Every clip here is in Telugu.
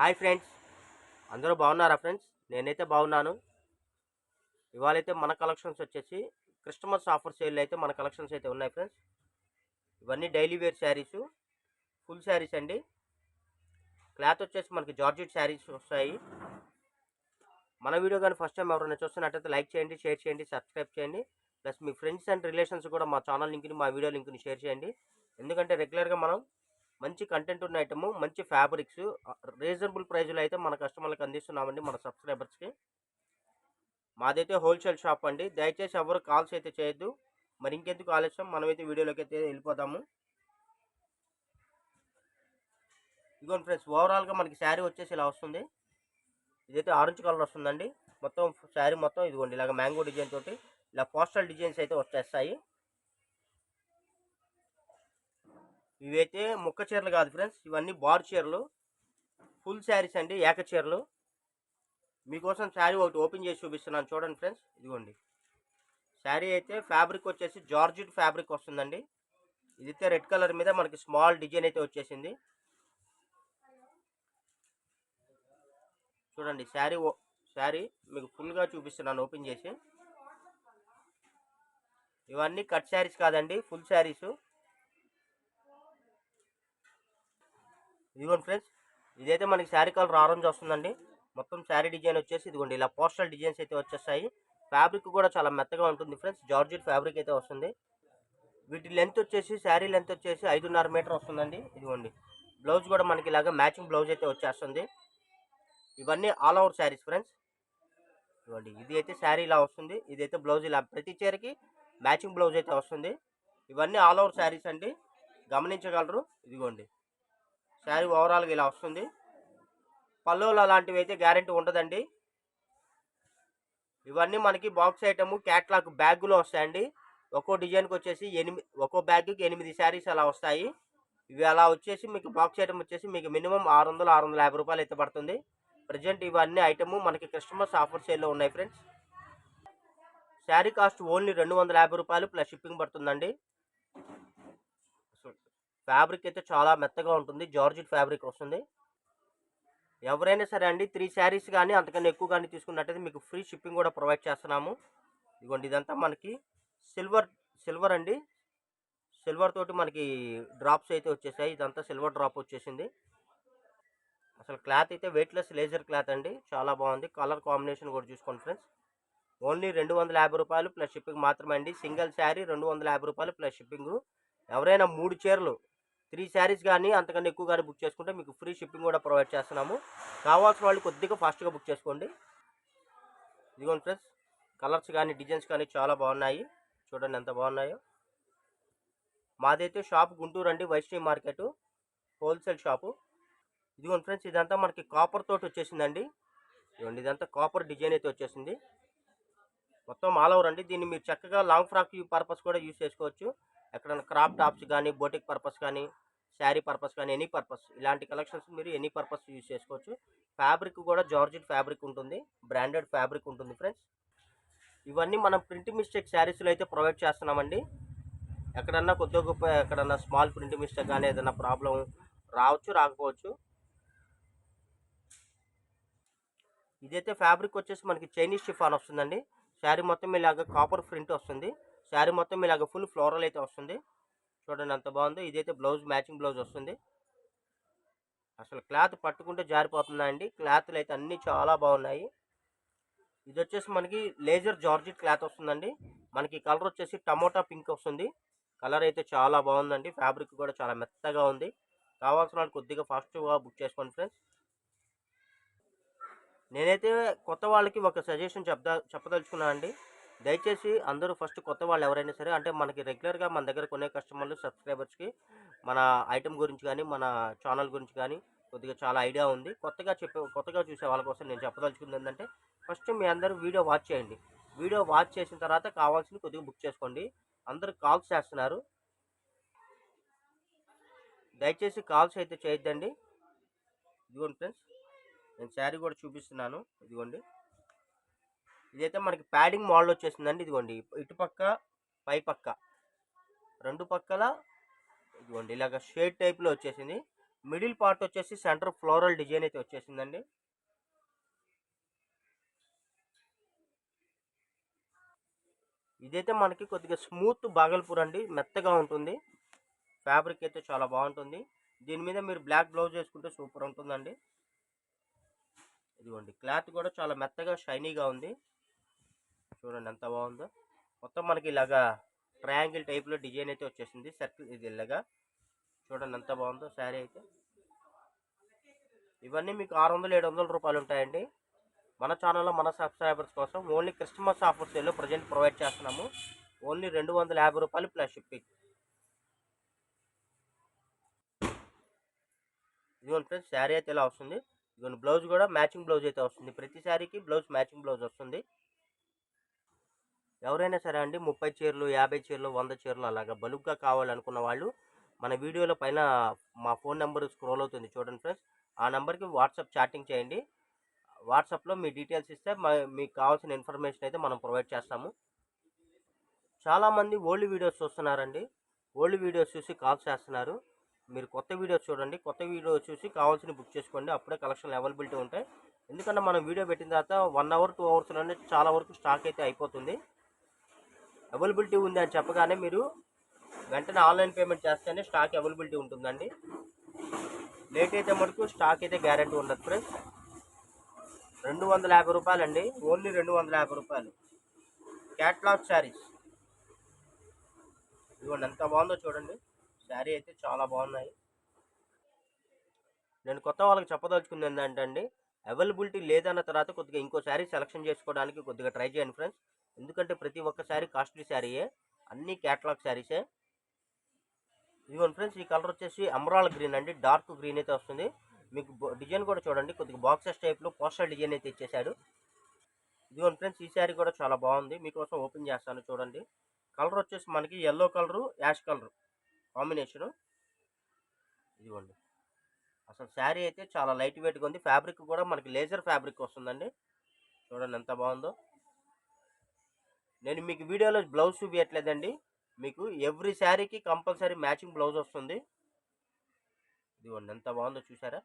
Hi friends. అందరూ బాగున్నారా ఫ్రెండ్స్? నేనైతే బాగున్నాను. ఇవాళైతే మన కలెక్షన్స్ వచ్చేసి క్రిస్టమస్ ఆఫర్ సేల్ అయితే మన కలెక్షన్స్ అయితే ఉన్నాయి ఫ్రెండ్స్. ఇవన్నీ daily wear saris full saris అండి. క్లాత్ వచ్చేసి మనకి జార్జెట్ శారీస్ వస్తాయి. మన వీడియో కానీ ఫస్ట్ టైం ఎవరైనా చూస్తున్నట్టయితే లైక్ చేయండి షేర్ చేయండి సబ్స్క్రైబ్ చేయండి. ప్లస్ మీ ఫ్రెండ్స్ అండ్ రిలేషన్స్ కూడా మా ఛానల్ లింక్ని మా వీడియో లింక్ని షేర్ చేయండి. ఎందుకంటే రెగ్యులర్గా మనం మంచి కంటెంట్ ఉన్న ఐటమ్ మంచి ఫ్యాబ్రిక్స్ రీజనబుల్ ప్రైజ్లో అయితే మన కస్టమర్లకు అందిస్తున్నామండి మన సబ్స్క్రైబర్స్కి. మాదైతే హోల్సేల్ షాప్ అండి. దయచేసి ఎవరు కాల్స్ అయితే చేయొద్దు. మరి ఇంకెందుకు ఆలస్యం? మనమైతే వీడియోలోకి అయితే వెళ్ళిపోతాము ఇదిగోండి ఫ్రెండ్స్ ఓవరాల్గా మనకి శారీ వచ్చేసి ఇలా వస్తుంది. ఇదైతే ఆరెంజ్ కలర్ వస్తుందండి. మొత్తం శారీ మొత్తం ఇదిగోండి ఇలాగ మ్యాంగో డిజైన్ తోటి ఇలా పోస్టల్ డిజైన్స్ అయితే వచ్చేస్తాయి. ఇవైతే ముక్క చీరలు కాదు ఫ్రెండ్స్. ఇవన్నీ బార్ చీరలు. ఫుల్ శారీస్ అండి ఏక చీరలు. మీకోసం శారీ ఒకటి ఓపెన్ చేసి చూపిస్తున్నాను. చూడండి ఫ్రెండ్స్. ఇదిగోండి. శారీ అయితే ఫ్యాబ్రిక్ వచ్చేసి జార్జిట్ ఫ్యాబ్రిక్ వస్తుందండి. ఇదైతే రెడ్ కలర్ మీద మనకి స్మాల్ డిజైన్ అయితే వచ్చేసింది. చూడండి శారీ శారీ మీకు ఫుల్గా చూపిస్తున్నాను ఓపెన్ చేసి. ఇవన్నీ కట్ శారీస్ కాదండి ఫుల్ శారీసు. ఇదిగోండి ఫ్రెండ్స్ ఇదైతే మనకి శారీ కలర్ ఆరెంజ్ వస్తుందండి. మొత్తం శారీ డిజైన్ వచ్చేసి ఇదిగోండి ఇలా పోస్టల్ డిజైన్స్ అయితే వచ్చేస్తాయి. ఫ్యాబ్రిక్ కూడా చాలా మెత్తగా ఉంటుంది ఫ్రెండ్స్ జార్జెట్ ఫ్యాబ్రిక్ అయితే వస్తుంది. వీటి లెంత్ వచ్చేసి శారీ లెంత్ వచ్చేసి ఐదున్నర మీటర్ వస్తుందండి. ఇదిగోండి బ్లౌజ్ కూడా మనకి ఇలాగ మ్యాచింగ్ బ్లౌజ్ అయితే వచ్చేస్తుంది. ఇవన్నీ ఆల్ ఓవర్ శారీస్ ఫ్రెండ్స్ ఇదిగోండి ఇది అయితే శారీ ఇలా వస్తుంది. ఇదైతే బ్లౌజ్ ఇలా ప్రతి చీరకి మ్యాచింగ్ బ్లౌజ్ అయితే వస్తుంది. ఇవన్నీ ఆల్ ఓవర్ శారీస్ అండి. గమనించగలరు. ఇదిగోండి శారీ ఓవరాల్గా ఇలా వస్తుంది. పల్లోలు అలాంటివి అయితే గ్యారెంటీ ఉండదండి. ఇవన్నీ మనకి బాక్స్ ఐటమ్ క్యాట్లాగ్ బ్యాగులో వస్తాయండి. ఒక్కో డిజైన్కి వచ్చేసి ఎనిమిది ఒక్కో బ్యాగ్కి ఎనిమిది శారీస్ అలా వస్తాయి. ఇవి అలా వచ్చేసి మీకు బాక్స్ ఐటమ్ వచ్చేసి మీకు మినిమం ఆరు వందలు ఆరు వందల యాభై రూపాయలు అయితే పడుతుంది. ప్రజెంట్ ఇవన్నీ ఐటమ్ మనకి క్రిస్టమస్ ఆఫర్ సేల్లో ఉన్నాయి ఫ్రెండ్స్ శారీ కాస్ట్ ఓన్లీ రెండు వందల యాభై రూపాయలు ప్లస్ షిప్పింగ్ పడుతుందండి. ఫ్యాబ్రిక్ అయితే చాలా మెత్తగా ఉంటుంది. జార్జిట్ ఫ్యాబ్రిక్ వస్తుంది. ఎవరైనా సరే అండి త్రీ శారీస్ కానీ అంతకన్నా ఎక్కువ కానీ తీసుకున్నట్టయితే మీకు ఫ్రీ షిప్పింగ్ కూడా ప్రొవైడ్ చేస్తున్నాము. ఇదిగోండి ఇదంతా మనకి సిల్వర్ సిల్వర్ అండి. సిల్వర్ తోటి మనకి డ్రాప్స్ అయితే వచ్చేసాయి. ఇదంతా సిల్వర్ డ్రాప్ వచ్చేసింది. అసలు క్లాత్ అయితే వెయిట్లెస్ లేజర్ క్లాత్ అండి. చాలా బాగుంది. కలర్ కాంబినేషన్ కూడా చూసుకోండి ఫ్రెండ్స్. ఓన్లీ రెండు వందల యాభై రూపాయలు ప్లస్ షిప్పింగ్ మాత్రమే అండి. సింగిల్ శారీ రెండు వందల యాభై రూపాయలు ప్లస్ షిప్పింగ్. ఎవరైనా మూడు చీరలు త్రీ శారీస్ కానీ అంతకన్నా ఎక్కువ కానీ బుక్ చేసుకుంటే మీకు ఫ్రీ షిప్పింగ్ కూడా ప్రొవైడ్ చేస్తున్నాము. కావాల్సిన వాళ్ళు కొద్దిగా ఫాస్ట్గా బుక్ చేసుకోండి. ఇదిగోండి ఫ్రెండ్స్ కలర్స్ కానీ డిజైన్స్ కానీ చాలా బాగున్నాయి. చూడండి ఎంత బాగున్నాయో. మాదైతే షాప్ గుంటూరు అండి వైష్ణవి మార్కెట్ హోల్సేల్ షాపు. ఇదిగోండి ఫ్రెండ్స్ ఇదంతా మనకి కాపర్ తోటి వచ్చేసిందండి. ఇదిగోండి ఇదంతా కాపర్ డిజైన్ అయితే వచ్చేసింది. మొత్తం ఆల్ ఓవర్ అండి. దీన్ని మీరు చక్కగా లాంగ్ ఫ్రాక్ పర్పస్ కూడా యూస్ చేసుకోవచ్చు. ఎక్కడైనా క్రాప్ టాప్స్ కానీ బోటిక్ పర్పస్ కానీ శారీ పర్పస్ కానీ ఎనీ పర్పస్ ఇలాంటి కలెక్షన్స్ మీరు ఎనీ పర్పస్ యూజ్ చేసుకోవచ్చు. ఫ్యాబ్రిక్ కూడా జార్జెట్ ఫ్యాబ్రిక్ ఉంటుంది. బ్రాండెడ్ ఫ్యాబ్రిక్ ఉంటుంది ఫ్రెండ్స్ ఇవన్నీ మనం ప్రింట్ మిస్టేక్ శారీస్లో అయితే ప్రొవైడ్ చేస్తున్నామండి. ఎక్కడన్నా కొద్దిగా గొప్ప ఎక్కడన్నా స్మాల్ ప్రింట్ మిస్టేక్ కానీ ఏదైనా ప్రాబ్లం రావచ్చు రాకపోవచ్చు. ఇదైతే ఫ్యాబ్రిక్ వచ్చేసి మనకి చైనీస్ షిఫాన్ వస్తుందండి. శారీ మొత్తం ఇలాగ కాపర్ ప్రింట్ వస్తుంది. శారీ మొత్తం ఇలాగ ఫుల్ ఫ్లోరల్ అయితే వస్తుంది. చూడండి ఎంత బాగుందో. ఇదైతే బ్లౌజ్ మ్యాచింగ్ బ్లౌజ్ వస్తుంది. అసలు క్లాత్ పట్టుకుంటే జారిపోతుందండి క్లాత్లు అయితే అన్నీ చాలా బాగున్నాయి. ఇది వచ్చేసి మనకి లేజర్ జార్జిట్ క్లాత్ వస్తుందండి. మనకి కలర్ వచ్చేసి టమోటా పింక్ వస్తుంది. కలర్ అయితే చాలా బాగుందండి. ఫ్యాబ్రిక్ కూడా చాలా మెత్తగా ఉంది. కావాల్సిన వాళ్ళు కొద్దిగా ఫాస్ట్గా బుక్ చేసుకోండి ఫ్రెండ్స్ నేనైతే కొత్త వాళ్ళకి ఒక సజెషన్ చెప్దా చెప్పదలుచుకున్నాను అండి. దయచేసి అందరూ ఫస్ట్ కొత్త వాళ్ళు ఎవరైనా సరే అంటే మనకి రెగ్యులర్గా మన దగ్గర కొనే కస్టమర్లు సబ్స్క్రైబర్స్కి మన ఐటమ్ గురించి కానీ మన ఛానల్ గురించి కానీ కొద్దిగా చాలా ఐడియా ఉంది. కొత్తగా చెప్పే కొత్తగా చూసే వాళ్ళ కోసం నేను చెప్పదలుచుకుంది ఏంటంటే ఫస్ట్ మీ అందరూ వీడియో వాచ్ చేయండి. వీడియో వాచ్ చేసిన తర్వాత కావాల్సింది కొద్దిగా బుక్ చేసుకోండి. అందరు కాల్స్ చేస్తున్నారు. దయచేసి కాల్స్ అయితే చేయొద్దండి. ఇదిగోండి ఫ్రెండ్స్ నేను శారీ కూడా చూపిస్తున్నాను. ఇదిగోండి. ఇదైతే మనకి ప్యాడింగ్ మోడల్ వచ్చేసిందండి. ఇదిగోండి. ఇటుపక్క పై పక్క. రెండు పక్కల ఇదిగోండి. ఇలాగ షేడ్ టైప్లో వచ్చేసింది. మిడిల్ పార్ట్ వచ్చేసి సెంటర్ ఫ్లోరల్ డిజైన్ అయితే వచ్చేసిందండి. ఇదైతే మనకి కొద్దిగా స్మూత్ బాగల్పూర్ అండి. మెత్తగా ఉంటుంది. ఫ్యాబ్రిక్ అయితే చాలా బాగుంటుంది. దీని మీద మీరు బ్లాక్ బ్లౌజ్ వేసుకుంటే సూపర్ ఉంటుందండి. ఇదిగోండి. క్లాత్ కూడా చాలా మెత్తగా షైనీగా ఉంది. చూడండి ఎంత బాగుందో. మొత్తం మనకి ఇలాగా ట్రయాంగిల్ టైప్లో డిజైన్ అయితే వచ్చేసింది. సర్కిల్ ఇది ఇలాగా. చూడండి ఎంత బాగుందో శారీ అయితే. ఇవన్నీ మీకు ఆరు వందలు ఏడు వందల రూపాయలు ఉంటాయండి. మన ఛానల్లో మన సబ్స్క్రైబర్స్ కోసం ఓన్లీ క్రిస్మస్ ఆఫర్ సేల్లో ప్రజెంట్ ప్రొవైడ్ చేస్తున్నాము. ఓన్లీ రెండు వందల యాభై రూపాయలు ప్లస్ షిప్పింగ్. ఇదిగోండి ఫ్రెండ్స్ శారీ అయితే ఇలా వస్తుంది. ఇదిగోండి బ్లౌజ్ కూడా మ్యాచింగ్ బ్లౌజ్ అయితే వస్తుంది. ప్రతి శారీకి బ్లౌజ్ మ్యాచింగ్ బ్లౌజ్ వస్తుంది. ఎవరైనా సరే అండి ముప్పై చీరలు యాభై చీరలు వంద చీరలు అలాగా బలుగ్గా కావాలనుకున్న వాళ్ళు మన వీడియోలో పైన మా ఫోన్ నెంబర్ స్క్రోల్ అవుతుంది చూడండి ఫ్రెండ్స్. ఆ నెంబర్కి వాట్సాప్ చాటింగ్ చేయండి. వాట్సాప్లో మీ డీటెయిల్స్ ఇస్తే మా మీకు కావాల్సిన ఇన్ఫర్మేషన్ అయితే మనం ప్రొవైడ్ చేస్తాము. చాలామంది ఓల్డ్ వీడియోస్ చూస్తున్నారండి. ఓల్డ్ వీడియోస్ చూసి కాల్ చేస్తున్నారు. మీరు కొత్త వీడియో చూడండి. కొత్త వీడియో చూసి కావాల్సిన బుక్ చేసుకోండి. అప్పుడే కలెక్షన్లు అవైలబిలిటీ ఉంటాయి. ఎందుకంటే మనం వీడియో పెట్టిన తర్వాత వన్ అవర్ టూ అవర్స్లోనే చాలా వరకు స్టాక్ అయితే అయిపోతుంది. అవైలబిలిటీ ఉంది అని చెప్పగానే మీరు వెంటనే ఆన్లైన్ పేమెంట్ చేస్తేనే స్టాక్ అవైలబిలిటీ ఉంటుందండి. లేట్ అయితే మటుకు స్టాక్ అయితే గ్యారంటీ ఉండదు ఫ్రెండ్స్. రెండు వందల యాభై రూపాయలు అండి ఓన్లీ రెండు వందల యాభై రూపాయలు. క్యాట్లాగ్ శారీస్ ఇదిగోండి ఎంత బాగుందో చూడండి. శారీ అయితే చాలా బాగున్నాయి. నేను కొత్త వాళ్ళకి చెప్పదలుచుకుంది ఏంటంటే అండి అవైలబిలిటీ లేదన్న తర్వాత కొద్దిగా ఇంకో శారీ సెలెక్షన్ చేసుకోవడానికి కొద్దిగా ట్రై చేయండి ఫ్రెండ్స్ ఎందుకంటే ప్రతి ఒక్క శారీ కాస్ట్లీ శారీయే అన్ని క్యాటలాగ్ శారీసే. ఇదిగోండి ఫ్రెండ్స్ ఈ కలర్ వచ్చేసి అమరాల్ గ్రీన్ అండి డార్క్ గ్రీన్ అయితే వస్తుంది. మీకు డిజైన్ కూడా చూడండి కొద్దిగా బాక్సెస్ టైప్లో పోస్టల్ డిజైన్ అయితే ఇచ్చేసాడు ఇదిగోండి ఫ్రెండ్స్ ఈ శారీ కూడా చాలా బాగుంది. మీకోసం ఓపెన్ చేస్తాను చూడండి. కలర్ వచ్చేసి మనకి yellow colour ash colour combination. ఇదిగోండి. అసలు శారీ అయితే చాలా లైట్ వెయిట్గా ఉంది. ఫ్యాబ్రిక్ కూడా మనకి లేజర్ ఫ్యాబ్రిక్ వస్తుందండి. చూడండి ఎంత బాగుందో. నేను మీకు వీడియోలో బ్లౌజ్ చూపించట్లేదండి మీకు ఎవ్రీ శారీకి కంపల్సరీ మ్యాచింగ్ బ్లౌజ్ వస్తుంది. ఇదిగోండి ఎంత బాగుందో చూసారా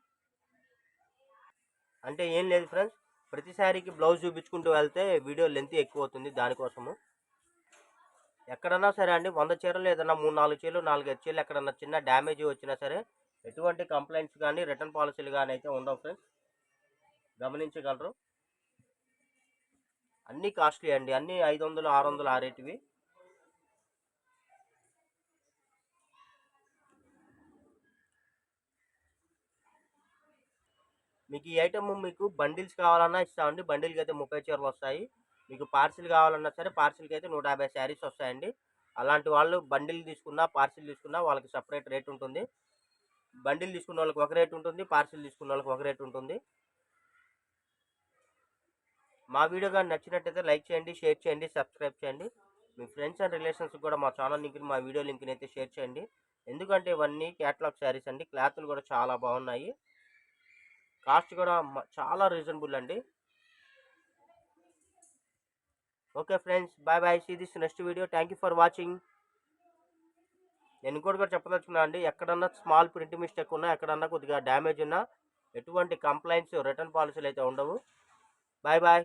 అంటే ఏం లేదు ఫ్రెండ్స్. ప్రతి శారీకి బ్లౌజ్ చూపించుకుంటూ వెళ్తే వీడియో లెంత్ ఎక్కువ అవుతుంది దానికోసము. ఎక్కడన్నా సరే అండి వంద చీరలు ఏదన్నా మూడు నాలుగు చీరలు నాలుగు ఐదు చీరలు ఎక్కడన్నా చిన్న డ్యామేజ్ వచ్చినా సరే ఎటువంటి కంప్లైంట్స్ కానీ రిటర్న్ పాలసీలు కానీ అయితే ఉండవు ఫ్రెండ్స్. గమనించగలరు. అన్నీ కాస్ట్లీ అండి. అన్నీ ఐదు వందలు ఆరు వందలు ఆ రేటువి. మీకు ఈ ఐటమ్ మీకు బండిల్స్ కావాలన్నా ఇస్తామండి. బండిల్కి అయితే ముప్పై చీరలు వస్తాయి. మీకు పార్సిల్ కావాలన్నా సరే పార్సిల్కి అయితే నూట యాభై శారీస్ వస్తాయండి. అలాంటి వాళ్ళు బండిల్ తీసుకున్నా పార్సిల్ తీసుకున్నా వాళ్ళకి సపరేట్ రేట్ ఉంటుంది. బండిల్ తీసుకున్న వాళ్ళకి ఒక రేట్ ఉంటుంది పార్సిల్ తీసుకున్న వాళ్ళకి ఒక రేట్ ఉంటుంది. మా వీడియో కానీ నచ్చినట్టయితే లైక్ చేయండి షేర్ చేయండి సబ్స్క్రైబ్ చేయండి. మీ ఫ్రెండ్స్ అండ్ రిలేషన్స్ కూడా మా ఛానల్ లింక్ని మా వీడియో లింక్ని అయితే షేర్ చేయండి. ఎందుకంటే ఇవన్నీ క్యాటలాగ్ శారీస్ అండి క్లాత్లు కూడా చాలా బాగున్నాయి. కాస్ట్ కూడా చాలా రీజనబుల్ అండి. Okay friends bye bye. See this next video thank you for watching నేను ఇంకోటి కూడా చెప్పదలుచుకున్నా అండి ఎక్కడన్నా స్మాల్ ప్రింట్ మిస్టేక్ ఉన్నా ఎక్కడన్నా కొద్దిగా డ్యామేజ్ ఉన్నా ఎటువంటి కంప్లైంట్స్ రిటర్న్ పాలసీలు అయితే ఉండవు. Bye bye